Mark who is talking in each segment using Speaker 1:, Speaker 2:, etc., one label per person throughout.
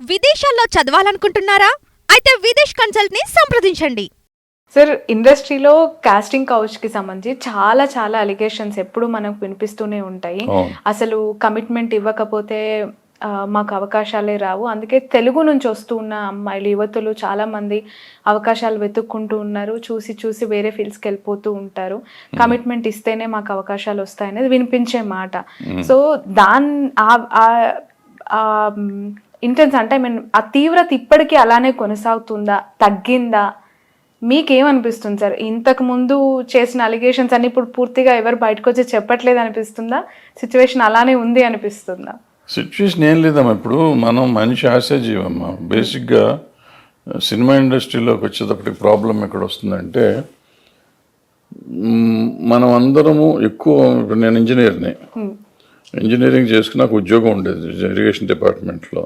Speaker 1: విదేశాల్లో చదవాలనుకుంటున్నారా? అయితే విదేశ్ కన్సల్ట్ని సంప్రదించండి.
Speaker 2: సార్ ఇండస్ట్రీలో కాస్టింగ్ కౌచ్కి సంబంధించి చాలా చాలా అలిగేషన్స్ ఎప్పుడు మనకు వినిపిస్తూనే ఉంటాయి. అసలు కమిట్మెంట్ ఇవ్వకపోతే మాకు అవకాశాలే రావు. అందుకే తెలుగు నుంచి వస్తూ ఉన్న అమ్మాయిలు యువతులు చాలా మంది అవకాశాలు వెతుక్కుంటూ ఉన్నారు. చూసి చూసి వేరే ఫీల్డ్స్కి వెళ్ళిపోతూ ఉంటారు. కమిట్మెంట్ ఇస్తేనే మాకు అవకాశాలు వస్తాయనేది వినిపించే మాట. సో దాన్ ఇంటెన్స్ అంటే ఐ మీన్ ఆ తీవ్రత ఇప్పటికీ అలానే కొనసాగుతుందా? తగ్గిందా? మీకేమనిపిస్తుంది సార్? ఇంతకు ముందు చేసిన అలిగేషన్స్ అన్ని ఇప్పుడు పూర్తిగా ఎవరు బయటకు వచ్చి చెప్పట్లేదు అనిపిస్తుందా? సిచ్యువేషన్ అలానే ఉంది అనిపిస్తుందా?
Speaker 3: సిచ్యువేషన్ ఏం లేదమ్మా. ఇప్పుడు మనం మనిషి ఆశాజీవమ్మా. బేసిక్గా సినిమా ఇండస్ట్రీలోకి వచ్చేటప్పటికి ప్రాబ్లం ఎక్కడ వస్తుందంటే మనం అందరము ఎక్కువ ఇప్పుడు నేను ఇంజనీర్ని ఇంజనీరింగ్ చేసుకుని నాకు ఉద్యోగం ఉండేది ఇరిగేషన్ డిపార్ట్మెంట్లో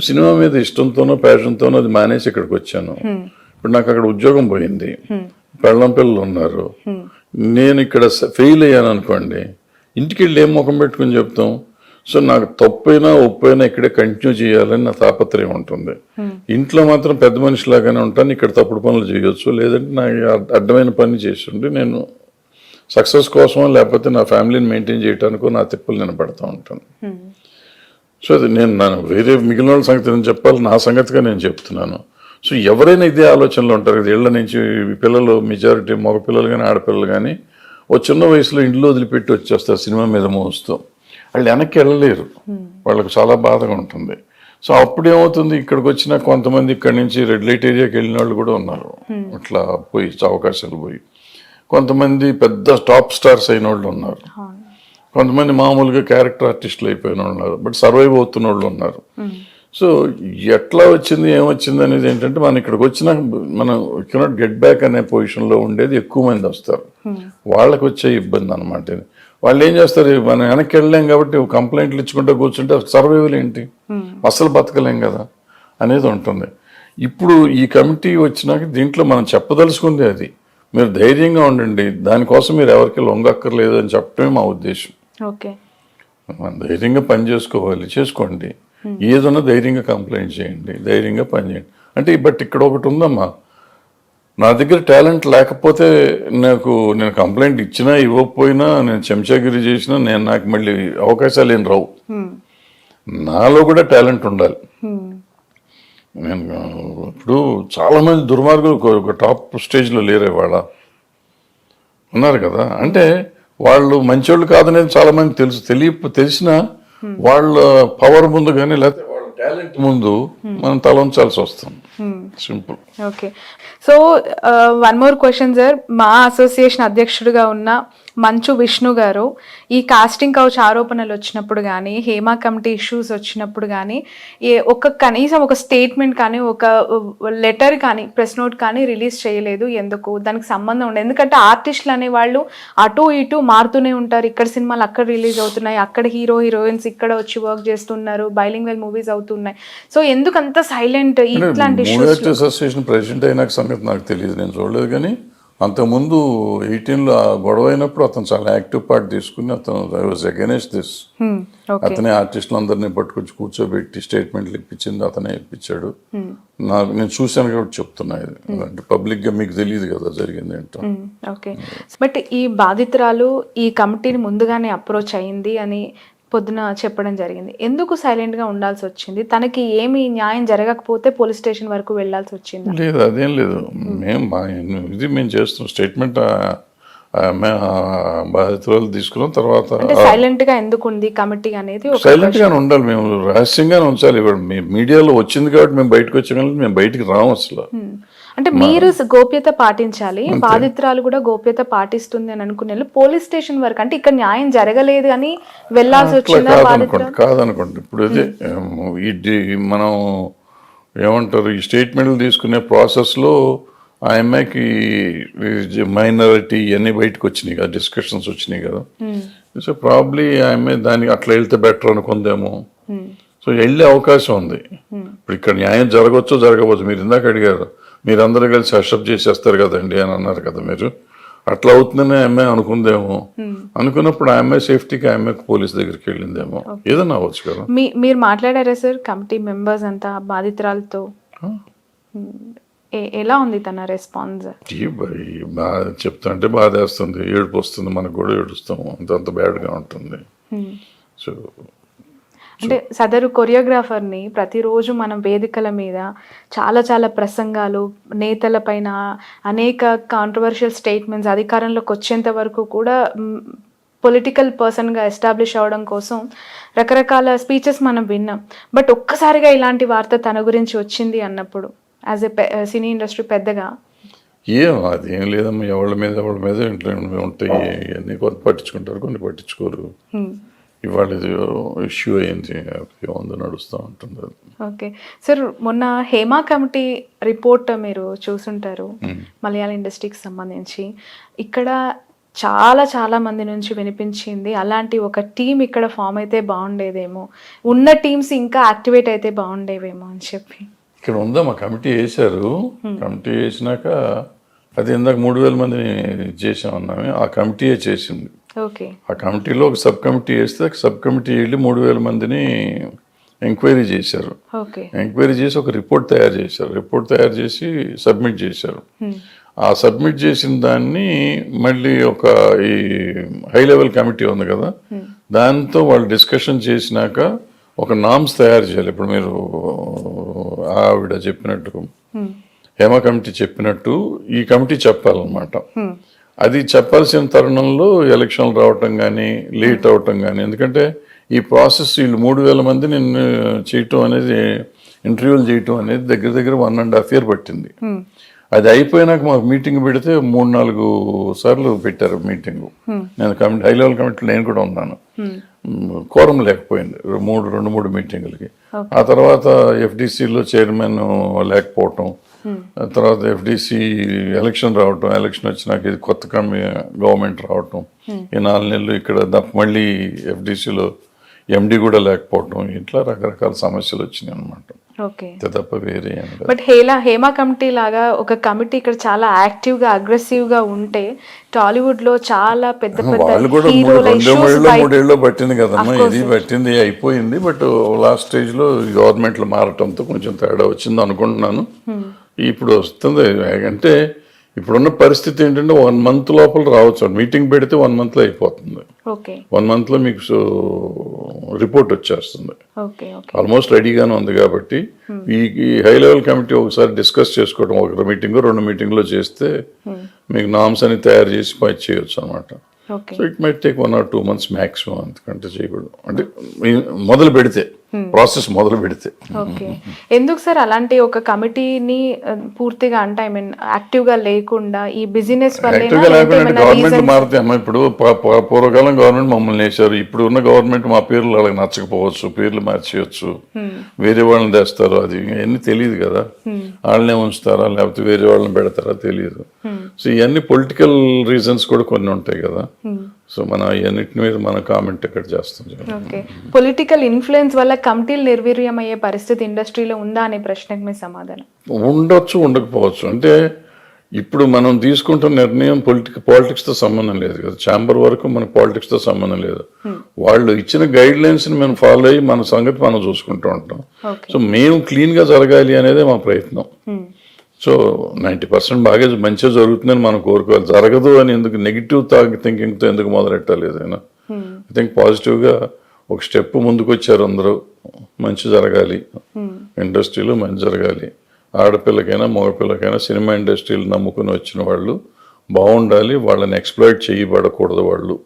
Speaker 3: సినిమా మీద ఇష్టంతోనో ప్యాషన్తోనో అది మానేసి ఇక్కడికి వచ్చాను. ఇప్పుడు నాకు అక్కడ ఉద్యోగం పోయింది. పెళ్ళం పిల్లలు ఉన్నారు. నేను ఇక్కడ ఫెయిల్ అయ్యాను అనుకోండి ఇంటికి వెళ్ళి ఏం ముఖం పెట్టుకుని చెప్తాం? సో నాకు తప్పైనా ఒప్పైనా ఇక్కడే కంటిన్యూ చేయాలని నా తాపత్రయం ఉంటుంది. ఇంట్లో మాత్రం పెద్ద మనిషిలాగానే ఉంటాను ఇక్కడ తప్పుడు పనులు చేయొచ్చు లేదంటే అడ్- అడ్డమైన పని చేస్తుంటే నేను సక్సెస్ కోసం లేకపోతే నా ఫ్యామిలీని మెయింటైన్ చేయడానికో నా తిప్పలు నేను పడుతూ ఉంటాను సో అది నేను నా వేరే మిగిలిన వాళ్ళ సంగతి నేను చెప్పాలి నా సంగతిగా నేను చెప్తున్నాను. సో ఎవరైనా ఇదే ఆలోచనలో ఉంటారు కదా ఇళ్ళ నుంచి పిల్లలు మెజారిటీ మగ పిల్లలు కానీ ఆడపిల్లలు కానీ ఓ చిన్న వయసులో ఇంట్లో వదిలిపెట్టి వచ్చేస్తారు సినిమా మీద మోస్తూ. వాళ్ళు వెనక్కి వెళ్ళలేరు. వాళ్ళకు చాలా బాధగా ఉంటుంది. సో అప్పుడు ఏమవుతుంది? ఇక్కడికి వచ్చిన కొంతమంది ఇక్కడి నుంచి రెడ్ లైట్ ఏరియాకి వెళ్ళిన వాళ్ళు కూడా ఉన్నారు. అట్లా పోయి అవకాశాలు పోయి. కొంతమంది పెద్ద టాప్ స్టార్స్ అయిన వాళ్ళు ఉన్నారు. కొంతమంది మామూలుగా క్యారెక్టర్ ఆర్టిస్టులు అయిపోయిన ఉన్నారు బట్ సర్వైవ్ అవుతున్న వాళ్ళు ఉన్నారు. సో ఎట్లా వచ్చింది ఏమొచ్చింది అనేది ఏంటంటే మనం ఇక్కడికి వచ్చిన మనం కెనాట్ గెట్ బ్యాక్ అనే పొజిషన్లో ఉండేది ఎక్కువ మంది వస్తారు. వాళ్ళకి వచ్చే ఇబ్బంది అనమాట ఇది. వాళ్ళు ఏం చేస్తారు మనం వెనక్కి వెళ్ళలేం కాబట్టి కంప్లైంట్లు ఇచ్చుకుంటూ కూర్చుంటే సర్వైవల్ ఏంటి? అసలు బతకలేం కదా అనేది ఉంటుంది. ఇప్పుడు ఈ కమిటీ వచ్చినాక దీంట్లో మనం చెప్పదలుచుకుంది అది. మీరు ధైర్యంగా ఉండండి దానికోసం మీరు ఎవరికి లొంగక్కర్లేదు అని చెప్పడమే మా ఉద్దేశం.
Speaker 2: ఓకే.
Speaker 3: మనం ధైర్యంగా పని చేసుకోవాలి. చేసుకోండి. ఏదన్నా ధైర్యంగా కంప్లైంట్ చేయండి. ధైర్యంగా పని చేయండి. అంటే బట్ ఇక్కడ ఒకటి ఉందమ్మా. నా దగ్గర టాలెంట్ లేకపోతే నాకు నేను కంప్లైంట్ ఇచ్చినా ఇవ్వకపోయినా నేను చెంచాగిరి చేసినా నేను నాకు మళ్ళీ అవకాశాలు ఏం రావు. నాలో కూడా టాలెంట్ ఉండాలి. నేను ఇప్పుడు చాలామంది దుర్మార్గులు టాప్ స్టేజ్లో లేరే వాళ్ళ ఉన్నారు కదా? అంటే వాళ్ళు మంచోళ్ళు కాదనేది చాలా మంది తెలుసు. తెలియ తెలిసిన వాళ్ళ పవర్ ముందు కానీ లేకపోతే వాళ్ళ టాలెంట్ ముందు మనం తల ఉంచాల్సి వస్తుంది. Simple.
Speaker 2: Okay. So one more question sir. మా అసోసియేషన్ అధ్యక్షుడిగా ఉన్న మంచు విష్ణు గారు ఈ కాస్టింగ్ కౌచ్ ఆరోపణలు వచ్చినప్పుడు కానీ హేమా కమిటీ ఇష్యూస్ వచ్చినప్పుడు కానీ ఏ ఒక కనీసం ఒక స్టేట్మెంట్ కానీ ఒక లెటర్ కానీ ప్రెస్ నోట్ కానీ రిలీజ్ చేయలేదు. ఎందుకు? దానికి సంబంధం ఉండదు. ఎందుకంటే ఆర్టిస్టులు అనే వాళ్ళు అటు ఇటు మారుతూనే ఉంటారు. ఇక్కడ సినిమాలు అక్కడ రిలీజ్ అవుతున్నాయి. అక్కడ హీరో హీరోయిన్స్ ఇక్కడ వచ్చి వర్క్ చేస్తున్నారు. బైలింగ్ వెల్ మూవీస్ అవుతున్నాయి. సో ఎందుకు అంత సైలెంట్ ఇట్లాంటి ఇష్యూస్
Speaker 3: అసోసియేషన్ ప్రెసిడెంట్ అయినాక సంగతి నాకు తెలియదు. నేను చూడలేదు కానీ అంతకుముందు ఎయిటీన్లో గొడవ అయినప్పుడు అతను చాలా యాక్టివ్ పార్ట్ తీసుకుని అతను ఐ వాజ్ అగెనెస్ట్ దిస్ అతనే ఆర్టిస్టులందరినీ పట్టుకొచ్చి కూర్చోబెట్టి స్టేట్మెంట్లు ఇప్పించింది అతనే ఇప్పించాడు. నాకు నేను చూశాను కాబట్టి చెప్తున్నా ఇది. అంటే పబ్లిక్గా మీకు తెలియదు కదా జరిగింది ఏంటో.
Speaker 2: ఓకే బట్ ఈ బాధితురాలు ఈ కమిటీని ముందుగానే అప్రోచ్ అయింది అని పొద్దున చెప్పడం జరిగింది. ఎందుకు సైలెంట్గా ఉండాల్సి వచ్చింది? తనకి ఏమి న్యాయం జరగకపోతే పోలీస్ స్టేషన్ వరకు వెళ్ళాల్సి వచ్చింది?
Speaker 3: లేదు అదేం లేదు. మేము మా ఇది మేము చేస్తున్నాం స్టేట్మెంట్ బాధితురాలు తీసుకున్నాం. తర్వాత
Speaker 2: సైలెంట్గా ఎందుకు ఉంది కమిటీ అనేది ఒక
Speaker 3: సైలెంట్ గానే ఉండాలి. మేము రహస్యంగానే ఉంచాలి. మీ మీడియాలో వచ్చింది కాబట్టి మేము బయటకు వచ్చాం మేము బయటికి రాము అసలు.
Speaker 2: అంటే మీరు గోప్యత పాటించాలి. బాధితురాలు కూడా గోప్యత పాటిస్తుంది అని అనుకునే పోలీస్ స్టేషన్ వరకు అంటే ఇక్కడ న్యాయం జరగలేదు అని వెళ్ళాల్సి వచ్చిందా
Speaker 3: కాదనుకోండి. ఇప్పుడు మనం ఏమంటారు ఈ స్టేట్మెంట్లు తీసుకునే ప్రాసెస్లో ఆ అమ్మాయికి మైనారిటీ ఇవన్నీ బయటకు వచ్చినాయి కదా డిస్కషన్స్ వచ్చినాయి కదా. సో ప్రాబ్లీ ఆ అమ్మాయి దానికి అట్లా వెళ్తే బెటర్ అనుకుందేమో. సో వెళ్ళే అవకాశం ఉంది. ఇప్పుడు ఇక్కడ న్యాయం జరగవచ్చు జరగవచ్చు మీరు ఇందాక అడిగారు మీరందరూ కలిసి హర్షప్ చేసేస్తారు కదండి అని అన్నారు కదా మీరు. అట్లా అవుతుందని ఆ అమ్మాయి అనుకుందేమో అనుకున్నప్పుడు ఆ అమ్మాయి సేఫ్టీకి ఆ అమ్మాయికి పోలీస్ దగ్గరికి వెళ్ళిందేమో. ఏదైనా అవ్వచ్చు కదా.
Speaker 2: మీరు మాట్లాడారా సార్? కమిటీ మెంబర్స్ అంతా బాధితురాలతో? ఎలా ఉంది తన రెస్పాన్స్?
Speaker 3: బాధ చెప్తుంటే బాధేస్తుంది. ఏడుపు వస్తుంది. మనకు కూడా ఏడుస్తాము అంత అంత బ్యాడ్గా ఉంటుంది. సో
Speaker 2: అంటే సదరు కొరియోగ్రాఫర్ని ప్రతిరోజు మనం వేదికల మీద చాలా చాలా ప్రసంగాలు నేతల పైన అనేక కాంట్రవర్షియల్ స్టేట్మెంట్స్ అధికారంలోకి వచ్చేంత వరకు కూడా పొలిటికల్ పర్సన్గా ఎస్టాబ్లిష్ అవ్వడం కోసం రకరకాల స్పీచెస్ మనం విన్నాం. బట్ ఒక్కసారిగా ఇలాంటి వార్త తన గురించి వచ్చింది అన్నప్పుడు యాజ్ ఎ సినీ ఇండస్ట్రీ పెద్దగా.
Speaker 3: ఏం అది ఏం లేదమ్మా ఎవరి మీద ఎవరి మీద ఇంట్లో ఉంటాయి ఇవన్నీ కొంత పట్టించుకుంటారు కొన్ని పట్టించుకోరు. ఇవాళ ఇష్యూ అయింది ఏముందో నడుస్తూ ఉంటుంది.
Speaker 2: ఓకే. సార్ మొన్న హేమా కమిటీ రిపోర్ట్ మీరు చూసుంటారు మలయాళ ఇండస్ట్రీకి సంబంధించి. ఇక్కడ చాలా చాలా మంది నుంచి వినిపించింది అలాంటి ఒక టీం ఇక్కడ ఫామ్ అయితే బాగుండేదేమో. ఉన్న టీమ్స్ ఇంకా యాక్టివేట్ అయితే బాగుండేవేమో అని చెప్పి.
Speaker 3: ఇక్కడ ఉందా మా కమిటీ వేశారు. కమిటీ వేసినాక అది ఇందాక మూడు వేల మందిని చేసామన్నామే ఆ కమిటీయే చేసింది. ఆ కమిటీలో ఒక సబ్ కమిటీ వేస్తే సబ్ కమిటీ వెళ్ళి మూడు వేల మందిని ఎంక్వైరీ చేశారు. ఎంక్వైరీ చేసి ఒక రిపోర్ట్ తయారు చేశారు. రిపోర్ట్ తయారు చేసి సబ్మిట్ చేశారు. ఆ సబ్మిట్ చేసిన దాన్ని మళ్ళీ ఒక ఈ హై లెవెల్ కమిటీ ఉంది కదా దాంతో వాళ్ళు డిస్కషన్ చేసినాక ఒక నామ్స్ తయారు చేయాలి. ఇప్పుడు మీరు ఆవిడ చెప్పినట్టు. హేమ కమిటీ చెప్పినట్టు ఈ కమిటీ చెప్పాలన్నమాట. అది చెప్పాల్సిన తరుణంలో ఎలక్షన్లు రావటం కానీ లేట్ అవటం కానీ ఎందుకంటే ఈ ప్రాసెస్ వీళ్ళు మూడు వేల మంది నిన్ను చేయటం అనేది ఇంటర్వ్యూలు చేయటం అనేది దగ్గర దగ్గర వన్ అండ్ హాఫ్ ఇయర్ పట్టింది. అది అయిపోయినాక మాకు మీటింగ్ పెడితే మూడు నాలుగు సార్లు పెట్టారు మీటింగ్. నేను కమిటీ హై లెవెల్ కమిటీలో నేను కూడా ఉన్నాను. కోరం లేకపోయింది. మూడు రెండు మూడు మీటింగులకి. ఆ తర్వాత ఎఫ్డిసిలో చైర్మన్ లేకపోవటం. ఆ తర్వాత ఎఫ్డిసి ఎలక్షన్ రావటం. ఎలక్షన్ వచ్చినాక ఇది కొత్త కమి గవర్నమెంట్ రావటం. ఈ నాలుగు నెలలు ఇక్కడ మళ్ళీ ఎఫ్డిసిలో ఎండి కూడా లేకపోవటం. ఇట్లా రకరకాల సమస్యలు వచ్చినాయి అనమాట తప్ప వేరే.
Speaker 2: బట్ హేలా హేమా కమిటీ లాగా ఒక కమిటీ ఇక్కడ చాలా యాక్టివ్గా అగ్రెసివ్గా ఉంటే టాలీవుడ్లో చాలా పెద్ద
Speaker 3: మూడేళ్ళు పట్టింది కదమ్మా. ఇది పట్టింది అయిపోయింది. బట్ లాస్ట్ స్టేజ్లో గవర్నమెంట్లు మారటంతో కొంచెం తేడా వచ్చింది అనుకుంటున్నాను ఇప్పుడు వస్తుంది. అంటే ఇప్పుడున్న పరిస్థితి ఏంటంటే వన్ మంత్ లోపల రావచ్చు మీటింగ్ పెడితే వన్ మంత్లో అయిపోతుంది వన్ మంత్లో మీకు రిపోర్ట్ వచ్చేస్తుంది. ఆల్మోస్ట్ రెడీగానే ఉంది కాబట్టి ఈ హై లెవెల్ కమిటీ ఒకసారి డిస్కస్ చేసుకోవడం ఒక మీటింగ్ రెండు మీటింగ్లో చేస్తే మీకు నామ్స్ అని తయారు చేసి పని చేయొచ్చు అనమాట so it might take one or two months maximum అంతకంటే చేయకూడదు. అంటే మొదలు పెడితే. ప్రాసెస్ మొదలు పెడితే.
Speaker 2: ఓకే ఎందుకు సార్ అలాంటి ఒక కమిటీని పూర్తిగా అంటే ఐ మీన్ యాక్టివ్గా లేకుండా ఈ బిజినెస్
Speaker 3: యాక్టివ్గా లేకుండా గవర్నమెంట్ మారితే అమ్మ ఇప్పుడు పూర్వకాలం గవర్నమెంట్ మమ్మల్ని వేశారు. ఇప్పుడు ఉన్న గవర్నమెంట్ మా పేర్లు వాళ్ళకి నచ్చకపోవచ్చు పేర్లు మార్చేయచ్చు. వేరే వాళ్ళని తెస్తారు అది ఇవన్నీ తెలియదు కదా. వాళ్ళనే ఉంచుతారా లేకపోతే వేరే వాళ్ళని పెడతారా తెలియదు. సో ఇవన్నీ పొలిటికల్ రీజన్స్ కూడా కొన్ని ఉంటాయి కదా. సో మన ఇవన్నిటి మీద మన కామెంట్ ఇక్కడ చేస్తాం.
Speaker 2: ఓకే పొలిటికల్ ఇన్ఫ్లుయెన్స్ వల్ల కమిటీలు నిర్వీర్యం అయ్యే పరిస్థితి ఇండస్ట్రీలో ఉందా అనే ప్రశ్నకు మీ సమాధానం?
Speaker 3: ఉండొచ్చు ఉండకపోవచ్చు. అంటే ఇప్పుడు మనం తీసుకుంటున్న నిర్ణయం పొలిటిక్ పాలిటిక్స్తో సంబంధం లేదు కదా. ఛాంబర్ వరకు మన పాలిటిక్స్తో సంబంధం లేదు. వాళ్ళు ఇచ్చిన గైడ్ లైన్స్ని మనం ఫాలో అయ్యి మన సంగతి మనం చూసుకుంటూ ఉంటాం. సో మేము క్లీన్గా జరగాలి అనేదే మా ప్రయత్నం. సో నైంటీ పర్సెంట్ బాగా మంచిగా జరుగుతుందని మనం కోరుకోవాలి. జరగదు అని ఎందుకు నెగిటివ్ థింకింగ్తో ఎందుకు మొదలెట్టాలి ఏదైనా? ఐ థింక్ పాజిటివ్గా ఒక స్టెప్ ముందుకు వచ్చారు అందరూ. మంచి జరగాలి. ఇండస్ట్రీలో మంచి జరగాలి. ఆడపిల్లకైనా మగపిల్లకైనా సినిమా ఇండస్ట్రీలు నమ్ముకుని వచ్చిన వాళ్ళు బాగుండాలి వాళ్ళని ఎక్స్ప్లోయిట్ చేయబడకూడదు వాళ్ళు.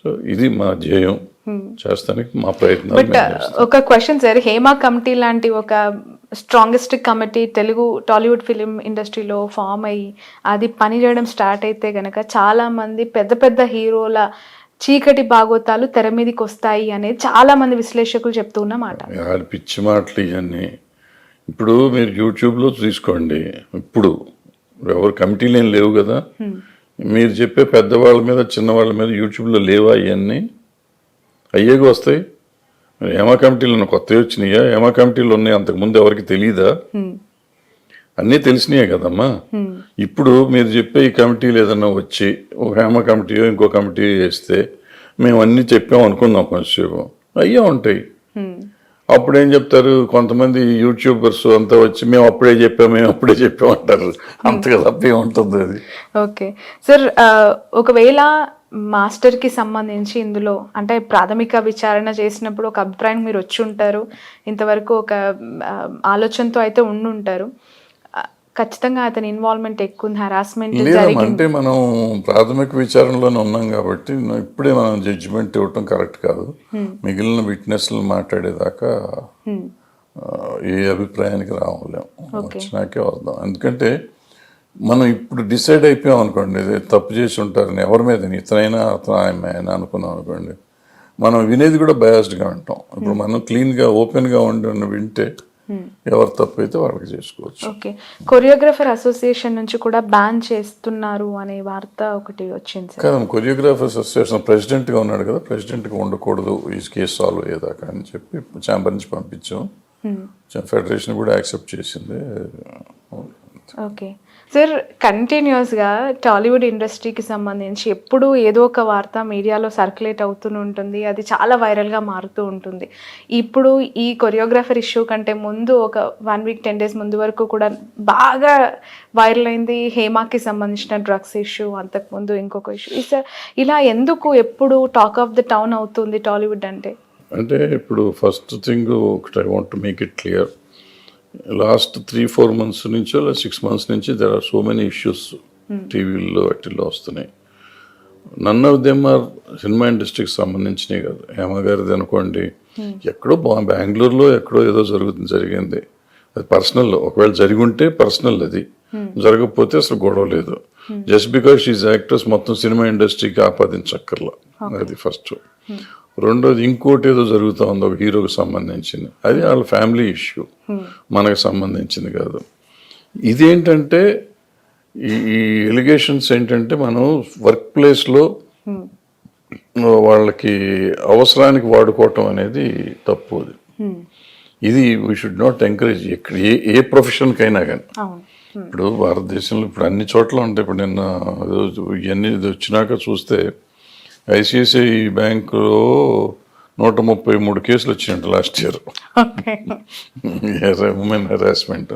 Speaker 3: సో ఇది మా ధ్యేయం. చేస్తానికి మా
Speaker 2: బట్
Speaker 3: చేస్తాం.
Speaker 2: ఒక క్వశ్చన్ సార్ హేమా కమిటీ లాంటి ఒక strongest committee Telugu Tollywood film ఇండస్ట్రీలో ఫామ్ అయ్యి అది పని చేయడం స్టార్ట్ అయితే గనక చాలా మంది పెద్ద పెద్ద హీరోల చీకటి బాగోతాలు తెర మీదకి వస్తాయి అనేది చాలా మంది విశ్లేషకులు చెప్తున్న మాట.
Speaker 3: పిచ్చి మాటలు ఇవన్నీ ఇప్పుడు మీరు యూట్యూబ్లో తీసుకోండి. ఇప్పుడు ఎవరు కమిటీలు ఏం లేవు కదా. మీరు చెప్పే పెద్దవాళ్ళ మీద చిన్నవాళ్ళ మీద యూట్యూబ్లో లేవా ఇవన్నీ అయ్యేగా వస్తాయి. మరి ఏమా కమిటీలు ఉన్న కొత్తవి వచ్చినాయా? ఏమా కమిటీలు ఉన్నాయి అంతకుముందు ఎవరికి తెలియదా అన్నీ తెలిసినాయే కదమ్మా. ఇప్పుడు మీరు చెప్పే ఈ కమిటీలు ఏదన్నా వచ్చి ఒక హేమ కమిటీ ఇంకో కమిటీ వేస్తే మేము అన్నీ చెప్పాం అనుకుందాం కొంచెంసేపు అయ్యే ఉంటాయి. అప్పుడు ఏం చెప్తారు? కొంతమంది యూట్యూబర్స్ అంతా వచ్చి మేము అప్పుడే చెప్పాం మేము అప్పుడే చెప్పాం అంటారు. అంతగా తప్పే ఉంటుంది అది.
Speaker 2: ఓకే. సార్ ఒకవేళ మాస్టర్కి సంబంధించి ఇందులో అంటే ప్రాథమిక విచారణ చేసినప్పుడు ఒక అభిప్రాయం మీరు వచ్చి ఉంటారు. ఇంతవరకు ఒక ఆలోచనతో అయితే ఉండి ఉంటారు. ఖచ్చితంగా అతని ఇన్వాల్వ్మెంట్ ఎక్కువ ఉంది హరాస్మెంట్
Speaker 3: అంటే మనం ప్రాథమిక విచారణలోనే ఉన్నాం కాబట్టి ఇప్పుడే మనం జడ్జిమెంట్ ఇవ్వటం కరెక్ట్ కాదు. మిగిలిన విట్నెస్లు మాట్లాడేదాకా ఏ అభిప్రాయానికి రావలేం. వచ్చినాకే వద్దాం. ఎందుకంటే మనం ఇప్పుడు డిసైడ్ అయిపోయాం అనుకోండి తప్పు చేసి ఉంటారని ఎవరి మీద ఇతనైనా అతను ఆమె అయినా అనుకున్నాం అనుకోండి. మనం వినేది కూడా బయాస్డ్గా వింటాం. ఇప్పుడు మనం క్లీన్గా ఓపెన్గా ఉండి వింటే ఎవరు తప్పు అయితే వాళ్ళకి చేసుకోవచ్చు.
Speaker 2: ఓకే. కొరియోగ్రఫర్ అసోసియేషన్ నుంచి కూడా బ్యాన్ చేస్తున్నారు అనే వార్త ఒకటి వచ్చింది
Speaker 3: కాదు కొరియోగ్రాఫర్స్ అసోసియేషన్ ప్రెసిడెంట్గా ఉన్నాడు కదా ప్రెసిడెంట్గా ఉండకూడదు ఈ కేసు సాల్వ్ అయ్యేదాకా అని చెప్పి ఛాంబర్ నుంచి పంపించాం. ఫెడరేషన్ కూడా యాక్సెప్ట్ చేసింది.
Speaker 2: ఓకే. సార్ కంటిన్యూస్గా టాలీవుడ్ ఇండస్ట్రీకి సంబంధించి ఎప్పుడు ఏదో ఒక వార్త మీడియాలో సర్క్యులేట్ అవుతూనే ఉంటుంది. అది చాలా వైరల్గా మారుతూ ఉంటుంది. ఇప్పుడు ఈ కొరియోగ్రాఫర్ ఇష్యూ కంటే ముందు ఒక వన్ వీక్ టెన్ డేస్ ముందు వరకు కూడా బాగా వైరల్ అయింది. హేమాకి సంబంధించిన డ్రగ్స్ ఇష్యూ అంతకుముందు ఇంకొక ఇష్యూ సార్ ఇలా ఎందుకు ఎప్పుడు టాక్ ఆఫ్ ద టౌన్ అవుతుంది టాలీవుడ్ అంటే?
Speaker 3: అంటే ఇప్పుడు ఫస్ట్ థింగ్ ఒకటి I want make it clear last three four months నుంచో లేదా సిక్స్ మంత్స్ నుంచి there are so many issues టీవీల్లో వాటిల్లో వస్తున్నాయి. None of them are cinema ఇండస్ట్రీకి సంబంధించినవి కాదు. హేమ గారిది అనుకోండి ఎక్కడో బా- బెంగళూరులో ఎక్కడో ఏదో జరుగుతుంది జరిగింది. అది పర్సనల్ ఒకవేళ జరిగి ఉంటే పర్సనల్ అది. జరగకపోతే అసలు గొడవ లేదు. జస్ట్ బికాస్ షీజ్ యాక్టర్స్ మొత్తం సినిమా ఇండస్ట్రీకి ఆపాదించక్కర్లా. అది ఫస్ట్ రెండోది ఇంకోటి ఏదో జరుగుతూ ఉంది ఒక హీరోకి సంబంధించింది. అది వాళ్ళ ఫ్యామిలీ ఇష్యూ. మనకు సంబంధించింది కాదు. ఇదేంటంటే ఈ ఈ ఎలిగేషన్స్ ఏంటంటే మనం వర్క్ ప్లేస్లో వాళ్ళకి అవసరానికి వాడుకోవటం అనేది తప్పు అది. ఇది వీ షుడ్ నాట్ ఎంకరేజ్ ఎక్కడ ఏ ఏ ప్రొఫెషన్కైనా కానీ. ఇప్పుడు భారతదేశంలో ఇప్పుడు అన్ని చోట్ల ఉంటాయి. ఇప్పుడు నిన్న ఇవన్నీ వచ్చినాక చూస్తే ఐసిఐసిఐ బ్యాంకులో నూట ముప్పై మూడు కేసులు వచ్చినాయంట last year. Women harassment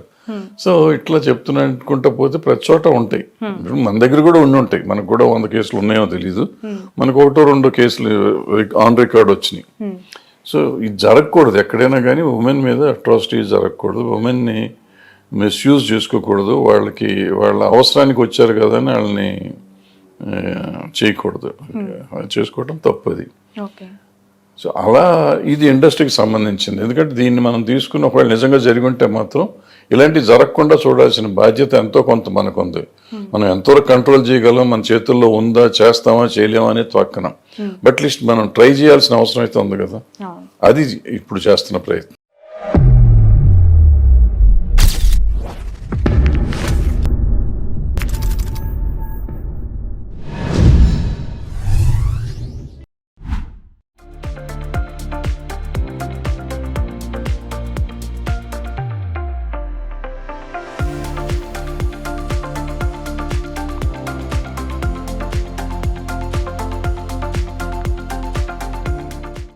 Speaker 3: so ఇట్లా చెప్తున్నా అనుకుంటా పోతే ప్రతి చోట ఉంటాయి. ఇప్పుడు మన దగ్గర కూడా ఉండి ఉంటాయి. మనకు కూడా వంద కేసులు ఉన్నాయో తెలీదు. మనకు ఒకటో రెండో కేసులు ఆన్ రికార్డ్ వచ్చినాయి. సో ఇది జరగకూడదు. ఎక్కడైనా కానీ ఉమెన్ మీద అట్రాసిటీ జరగకూడదు. ఉమెన్ని మిస్యూజ్ చేసుకోకూడదు. వాళ్ళకి వాళ్ళ అవసరానికి వచ్చారు కదా అని వాళ్ళని చేయకూడదు. అది చేసుకోవడం తప్పది. సో అలా ఇది ఇండస్ట్రీకి సంబంధించింది. ఎందుకంటే దీన్ని మనం తీసుకుని ఒకవేళ నిజంగా జరిగి ఉంటే మాత్రం ఇలాంటివి జరగకుండా చూడాల్సిన బాధ్యత ఎంతో కొంత మనకు ఉంది మనం ఎంతవరకు కంట్రోల్ చేయగలం మన చేతుల్లో ఉందా చేస్తామా చేయలేమా అనేది పక్కన. బట్ లిస్ట్ మనం ట్రై చేయాల్సిన అవసరం అయితే ఉంది కదా. అది ఇప్పుడు చేస్తున్న ప్రయత్నం.